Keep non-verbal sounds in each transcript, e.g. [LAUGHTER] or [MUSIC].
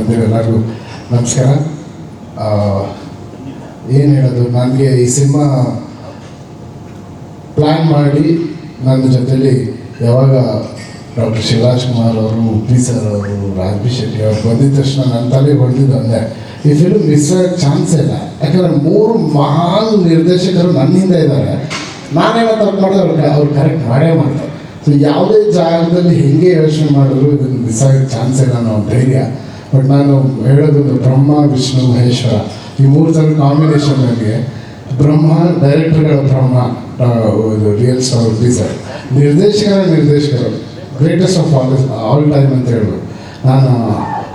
ಎಲ್ಲರಿಗೂ ನಮಸ್ಕಾರ. ಏನು ಹೇಳೋದು? ನನಗೆ ಈ ಸಿನಿಮಾ ಪ್ಲ್ಯಾನ್ ಮಾಡಿ ನನ್ನ ಜೊತೆಯಲ್ಲಿ ಯಾವಾಗ ಡಾಕ್ಟರ್ ಶಿವರಾಜ್ ಕುಮಾರ್ ಅವರು, ಉಪ್ಪಿ ಸರ್ ಅವರು, ರಾಜ್ಬಿ ಶೆಟ್ಟಿ ಅವರು ಬಂದಿದ್ದ ತಕ್ಷಣ ನನ್ನ ತಲೆ ಹೊಡೆದಿದ್ದು ಅಂದರೆ ಈ ಫಿಲ್ಮ್ ಮಿಸ್ ಆಗೋಕ್ಕೆ ಚಾನ್ಸ್ ಇಲ್ಲ. ಯಾಕಂದರೆ ಮೂರು ಮಹಾನ್ ನಿರ್ದೇಶಕರು ನನ್ನಿಂದ ಇದ್ದಾರೆ. ನಾನೇನೋ ತಪ್ಪು ಮಾಡಿದ್ರೆ ಅವ್ರು ಅವ್ರು ಕರೆಕ್ಟ್ ಮಾಡೇ ಮಾಡ್ತಾರೆ. ಸೊ ಯಾವುದೇ ಜಾಗದಲ್ಲಿ ಹೆಂಗೆ ಯೋಚನೆ ಮಾಡಿದ್ರು ಇದನ್ನು ಮಿಸ್ ಆಗೋಕ್ಕೆ ಚಾನ್ಸ್ ಇಲ್ಲ ಅನ್ನೋ ಧೈರ್ಯ. ಬಟ್ ನಾನು ಹೇಳೋದು ಬ್ರಹ್ಮ, ವಿಷ್ಣು ಮಹೇಶ್ವರ ಈ ಮೂರು ಜನ ಕಾಂಬಿನೇಷನ್ ನನಗೆ ಬ್ರಹ್ಮ ಡೈರೆಕ್ಟರ್ಗಳ ಬ್ರಹ್ಮ ರಿಯಲ್ ಸ್ಟಾರ್ ಡಿಸೈನ್ ನಿರ್ದೇಶಕರ ನಿರ್ದೇಶಕರು greatest of all all time ಅಂತ ಹೇಳ್ಬೋದು. ನಾನು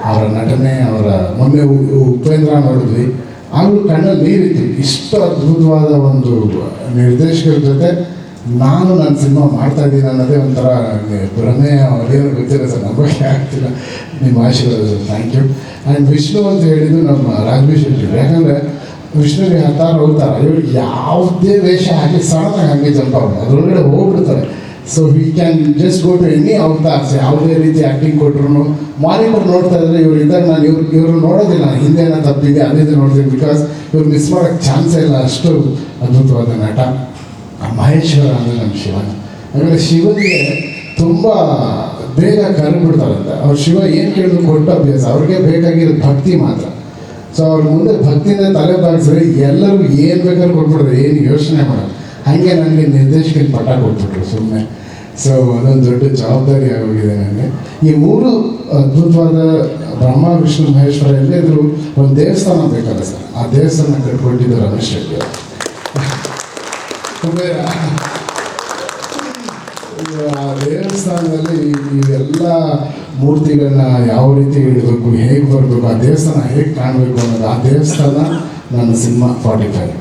ಅವರ ನಟನೆ, ಅವರ ಮೊನ್ನೆ ಉಪೇಂದ್ರ ನೋಡಿದ್ವಿ. ಆದರೂ ಕಣ್ಣಲ್ಲಿ ನೀರಿತ್ತು ಇಷ್ಟು ಅದ್ಭುತವಾದ ಒಂದು ನಿರ್ದೇಶಕರ ಜೊತೆ ನಾನು ನನ್ನ ಸಿನಿಮಾ ಮಾಡ್ತಾ ಇದ್ದೀನಿ ಅನ್ನೋದೇ ಒಂಥರ ಭ್ರಮೆ ಅದೇನು ಗೊತ್ತಿಲ್ಲ ಸರ್ ನಂಬಕ್ಕೆ [LAUGHS] ಆಗ್ತಿಲ್ಲ. ನಿಮ್ಮ ಆಶೀರ್ವಾದ ಥ್ಯಾಂಕ್ ಯು ಆ್ಯಂಡ್ ವಿಷ್ಣು ಅಂತ ಹೇಳಿದ್ದು ನಮ್ಮ ರಾಜ್ಬಿ ಶೆಟ್ಟಿ ಯಾಕಂದರೆ ವಿಷ್ಣುವಿಗೆ ಹತ್ತಾರು ಹೋಗ್ತಾರೆ. ಇವರು ಯಾವುದೇ ವೇಷ ಹಾಕಿ ಸಡನ್ನಾಗಿ ಹಂಗೆ ಜಂಪ್ ಆಗೋದು. ಅದರೊಳಗಡೆ ಹೋಗ್ಬಿಡ್ತಾರೆ. So we can just go to any avatars ಯಾವುದೇ ರೀತಿ ಆ್ಯಕ್ಟಿಂಗ್ ಕೊಟ್ಟರು ಮಾನಿಟರ್ ನೋಡ್ತಾ ಇದ್ರೆ ಇವ್ರು ಇದ್ದಾಗ ನಾನು ಇವ್ರು ಇವರು ನೋಡೋದಿಲ್ಲ. ಹಿಂದೆ ಏನೋ ತಪ್ಪಿದೆ ಅದೇ ನೋಡ್ತೀನಿ. ಬಿಕಾಸ್ ಇವ್ರು ಮಿಸ್ ಮಾಡೋಕ್ಕೆ ಚಾನ್ಸೇ ಇಲ್ಲ. ಅಷ್ಟು ಅದ್ಭುತವಾದ ನಟ. ಮಹೇಶ್ವರ ಅಂದರೆ ನಮ್ಮ ಶಿವ. ಆಮೇಲೆ ಶಿವನಿಗೆ ತುಂಬ ಬೇಗ ಕರೆದ್ಬಿಡ್ತಾರಂತೆ ಅವ್ರು ಶಿವ ಏನು ಕೇಳಿದ್ರು ಕೊಟ್ಟ ಅಭ್ಯಾಸ. ಅವ್ರಿಗೆ ಬೇಕಾಗಿರೋದು ಭಕ್ತಿ ಮಾತ್ರ. ಸೊ ಅವ್ರ ಮುಂದೆ ಭಕ್ತಿಯಿಂದ ತಲೆ ಬಾಗಿಸಿದ್ರೆ ಎಲ್ಲರಿಗೂ ಏನು ಬೇಕಾದ್ರೂ ಕೊಟ್ಬಿಡ್ತಾರೆ. ಏನು ಯೋಚನೆ ಮಾಡೋದು ಹಾಗೆ ನನಗೆ ನಿರ್ದೇಶಕನ ಪಟ್ಟ ಕೊಟ್ಬಿಟ್ರು ಸುಮ್ಮನೆ ಸೊ ಅದೊಂದು ದೊಡ್ಡ ಜವಾಬ್ದಾರಿ ಆಗೋಗಿದೆ ನನಗೆ ಈ ಮೂರು ಅದ್ಭುತವಾದ ಬ್ರಹ್ಮ, ವಿಷ್ಣು, ಮಹೇಶ್ವರ ಎಲ್ಲೇದ್ರು ಒಂದು ದೇವಸ್ಥಾನ ಬೇಕಲ್ಲ ಸರ್. ಆ ದೇವಸ್ಥಾನ ಕಟ್ಕೊಂಡಿದ್ದು ರಮೇಶ್ ಶೆಟ್ಟಿ ಆ ದೇವಸ್ಥಾನದಲ್ಲಿ ಇವೆಲ್ಲ ಮೂರ್ತಿಗಳನ್ನ ಯಾವ ರೀತಿ ಇಡಬೇಕು, ಹೇಗೆ ಬರಬೇಕು, ಆ ದೇವಸ್ಥಾನ ಹೇಗೆ ಕಾಣಬೇಕು ಅನ್ನೋದು ಆ ದೇವಸ್ಥಾನ ನನ್ನ ಸಿನಿಮಾ ಫಾರ್ಟಿ ಫೈವ್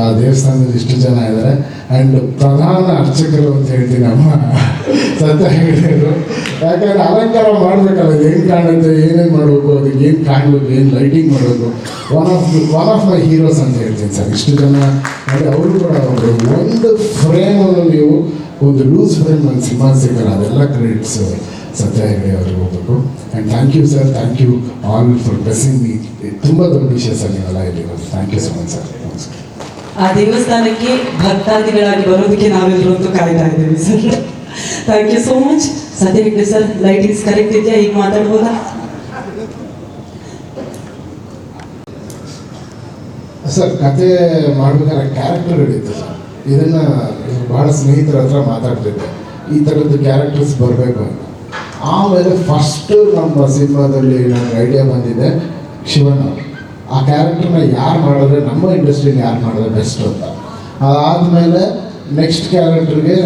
ಆ ದೇವಸ್ಥಾನದಲ್ಲಿ ಇಷ್ಟು ಜನ ಇದ್ದಾರೆ. ಆ್ಯಂಡ್ ಪ್ರಧಾನ ಅರ್ಚಕರು ಅಂತ ಹೇಳ್ತೀನಿ ಅಮ್ಮ ಸತ್ಯ ಹೇಳಿದ್ರು ಯಾಕಂದ್ರೆ ಅಲಂಕಾರ ಮಾಡಬೇಕಲ್ಲ ಏನು ಕಾಣುತ್ತೆ, ಏನೇನು ಮಾಡಬೇಕು, ಅದಕ್ಕೆ ಏನು ಕಾಣಬೇಕು, ಏನು ಲೈಟಿಂಗ್ ಮಾಡಬೇಕು. One of the one of my heroes ಅಂತ ಹೇಳ್ತೀನಿ ಸರ್. ಇಷ್ಟು ಜನ ಅಂದರೆ ಅವರು ಕೂಡ ಅವರು ಒಂದು ಫ್ರೇಮನ್ನು ನೀವು ಒಂದು ಲೂಸ್ ಫ್ರೇಮ್ ಒಂದು ಸಿನಿಮಾ ಸಿಗಲ್ಲ ಅದೆಲ್ಲ ಕ್ರೆಡಿಟ್ಸ್ ಸತ್ಯ ಹೆಗಡೆ ಅವ್ರಿಗೆ ಹೋಗ್ಬೇಕು. And thank you sir thank you all for blessing me ತುಂಬ ದೊಡ್ಡ ವಿಷಯ ಸರ್ ನೀವೆಲ್ಲ ಇಲ್ಲಿ thank you so much sir ನಮಸ್ಕಾರ. ಆ ದೇವಸ್ಥಾನಕ್ಕೆ ಭಕ್ತಾದಿಗಳಾಗಿ ಬರೋದಕ್ಕೆ ನಾವೆಲ್ಲರೂ ಅಂತೂ ಕಾಯ್ತಾ ಇದ್ದೀವಿ sir. Thank you so much ಸದ್ಯಕ್ಕೆ ಸರ್ ಲೈಟಿಂಗ್ಸ್ ಕರೆಕ್ಟ್ ಇದೆಯಾ? ಈಗ ಮಾತಾಡ್ಬೋದಾ? ಸರ್, ಕತೆ ಮಾಡ್ಬೇಕಾದ್ರೆ ಕ್ಯಾರೆಕ್ಟರ್ಗಳಿತ್ತು ಸರ್. ಇದನ್ನ ಬಹಳ ಸ್ನೇಹಿತರ ಹತ್ರ ಮಾತಾಡ್ತಿದ್ದೆ. ಈ ಥರದ್ದು ಕ್ಯಾರೆಕ್ಟರ್ಸ್ ಬರಬೇಕು ಅಂತ. ಆಮೇಲೆ ಫಸ್ಟ್ ನಮ್ಮ ಸಿನಿಮಾದಲ್ಲಿ ನನಗೆ ಐಡಿಯಾ ಬಂದಿದೆ ಶಿವಣ್ಣ. ಆ ಕ್ಯಾರೆಕ್ಟರ್ನ ಯಾರು ಮಾಡಿದ್ರೆ ನಮ್ಮ ಇಂಡಸ್ಟ್ರಿಲಿ ಯಾರು ಮಾಡಿದ್ರೆ ಬೆಸ್ಟ್ ಅಂತ. ಅದಾದಮೇಲೆ ನೆಕ್ಸ್ಟ್ ಕ್ಯಾರೆಕ್ಟರ್ಗೆ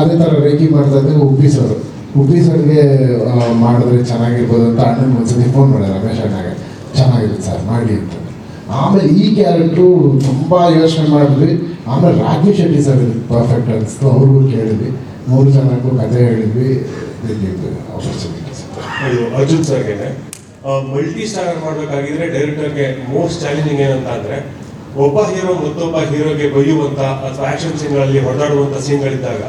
ಅದೇ ಥರ ರೇಖಿ ಮಾಡ್ತಾ ಇದ್ದೆ ಉಪ್ಪಿ ಸರ್ ಉಪ್ಪಿ ಸರ್ಗೆ ಮಾಡಿದ್ರೆ ಚೆನ್ನಾಗಿರ್ಬೋದು ಅಂತ ಅಣ್ಣನ ಒಂದ್ಸತಿ ಫೋನ್ ಮಾಡಿದೆ, ರಮೇಶ್ ಅಣ್ಣಗೆ. ಚೆನ್ನಾಗಿರುತ್ತೆ ಸರ್ ಮಾಡಿ ಅಂತ. ಆಮೇಲೆ ಈ ಕ್ಯಾರೆಕ್ಟ್ರು ತುಂಬ ಯೋಚನೆ ಮಾಡಿದ್ವಿ. ಆಮೇಲೆ ರಾಜು ಶೆಟ್ಟಿ ಸರ್ ಪರ್ಫೆಕ್ಟ್ ಅನಿಸ್ತು. ಅವ್ರಿಗೂ ಕೇಳಿದ್ವಿ. ಮೂರು ಜನಕ್ಕೂ ಕತೆ ಹೇಳಿದ್ವಿ. ಆಪರ್ಚುನಿಟಿ ಸರ್ ಅರ್ಜುನ್ ಸರ್ಗೆನೆ ಮಲ್ಟಿ ಸ್ಟಾರ್ ಮಾಡಬೇಕಾಗಿದ್ರೆ ಡೈರೆಕ್ಟರ್ಗೆ ಮೋಸ್ಟ್ ಚಾಲೆಂಜಿಂಗ್ ಏನಂತ ಅಂದ್ರೆ ಒಬ್ಬ ಹೀರೋ ಮತ್ತೊಬ್ಬ ಹೀರೋಗೆ ಬೈಯುವಂತ ಅಥವಾ ಆಕ್ಷನ್ ಸೀನ್ಗಳಲ್ಲಿ ಹೊಡೆದಾಡುವಂತ ಸೀನ್ಗಳಿದ್ದಾಗ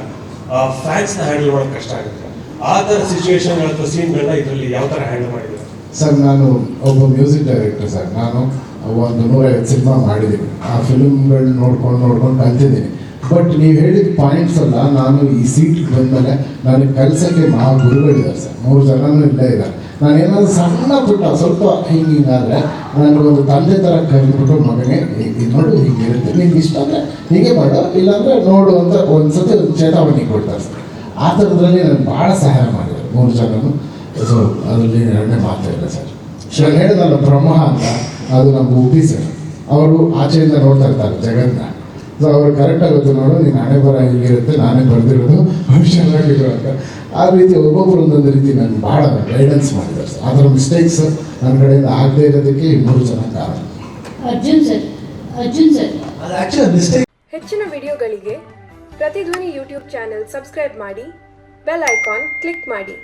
ಫ್ಯಾನ್ಸ್ನ ಹ್ಯಾಂಡಲ್ ಮಾಡೋಕೆ ಕಷ್ಟ ಆಗುತ್ತೆ. ಆ ತರ ಸಿಚುವೇಶನ್ ಅಥವಾ ಸೀನ್ಗಳನ್ನ ಇದರಲ್ಲಿ ಯಾವ ತರ ಹ್ಯಾಂಡಲ್ ಮಾಡಿದ್ರು ಸರ್, ನಾನು ಒಬ್ಬ ಮ್ಯೂಸಿಕ್ ಡೈರೆಕ್ಟರ್ ಸರ್. ನಾನು ಒಂದು ನೂರೈವತ್ತು ಸಿನಿಮಾ ಮಾಡಿದ್ದೀನಿ. ಆ ಫಿಲ್ಮ್ಗಳು ನೋಡ್ಕೊಂಡು ನೋಡ್ಕೊಂಡು ಕಲ್ತಿದ್ದೀನಿ. ಬಟ್ ನೀವು ಹೇಳಿದ ಪಾಯಿಂಟ್ಸ್ ಅಲ್ಲ, ನಾನು ಈ ಸೀಟ್ಗೆ ಬಂದಮೇಲೆ ನನಗೆ ಕಲಿಸೋಕ್ಕೆ ಮಹಾ ಗುರುಗಳಿದ್ದಾರೆ ಸರ್. ಮೂರು ಜನನೂ ಇಲ್ಲೇ ಇದ್ದಾರೆ. ನಾನು ಏನಾದ್ರು ಸಣ್ಣ ಪುಟ್ಟ, ಸ್ವಲ್ಪ ಹಿಂಗೆ ಹಿಂಗಾದ್ರೆ ನನಗೊಂದು ತಂದೆ ಥರ ಕರೆದ್ಬಿಟ್ಟು ಮಗನೇ ಇದು ನೋಡು, ಹಿಂಗಿರುತ್ತೆ ನಿಮ್ಗೆ ಇಷ್ಟ ಅಂದರೆ ಹೀಗೆ ಮಾಡು, ಇಲ್ಲಾಂದರೆ ನೋಡು ಅಂತ ಒಂದು ಸತಿ ಒಂದು ಚೇತಾವಣಿ ಕೊಡ್ತಾರೆ ಸರ್. ಆ ಥರದ್ರಲ್ಲಿ ನಾನು ಭಾಳ ಸಹಾಯ ಮಾಡಿದೆ, ಮೂರು ಜನನು. ಸೊ ಅದರಲ್ಲಿ ಎರಡನೇ ಮಾತು ಇಲ್ಲ ಸರ್. ನಾನು ಹೇಳಿದಲ್ಲ ಬ್ರಹ್ಮ ಅಂತ, ಅದು ನಮ್ಮ ಉಪ್ಪಿ ಸರ್ ಅವರು ಆಚೆಯಿಂದ ನೋಡ್ತಾ ಇರ್ತಾರೆ ಜಗನ್ನ ಸೊ ಅವ್ರು ಕರೆಕ್ಟಾಗಿ ಗೊತ್ತು ನೋಡು ನೀನು ಹಣೆ ಬರ ಹೀಗಿರುತ್ತೆ ನಾನೇ ಬರೆದಿರೋದು ಭವಿಷ್ಯ ಅಂತ. ಆ ರೀತಿ ಒಬ್ಬೊಬ್ಬರು ಒಂದೊಂದು ರೀತಿ ನಾನು ಭಾಳ ಗೈಡೆನ್ಸ್ ಮಾಡಿದ್ದಾರೆ ಸರ್. ಆ ಥರ ಮಿಸ್ಟೇಕ್ಸ್ ನನ್ನ ಕಡೆಯಿಂದ ಆಗದೇ ಇರೋದಕ್ಕೆ ಇನ್ನೂರು ಮೂರು ಜನ ಕಾರಣ. Arjun sir Arjun sir. ಅದು ಆ್ಯಕ್ಚುಲಿ ಮಿಸ್ಟೇಕ್ ಹೆಚ್ಚಿನ ವಿಡಿಯೋಗಳಿಗೆ ಪ್ರತಿಧ್ವನಿ ಯೂಟ್ಯೂಬ್ ಚಾನೆಲ್ ಸಬ್ಸ್ಕ್ರೈಬ್ ಮಾಡಿ ಬೆಲ್ ಐಕಾನ್ ಕ್ಲಿಕ್ ಮಾಡಿ.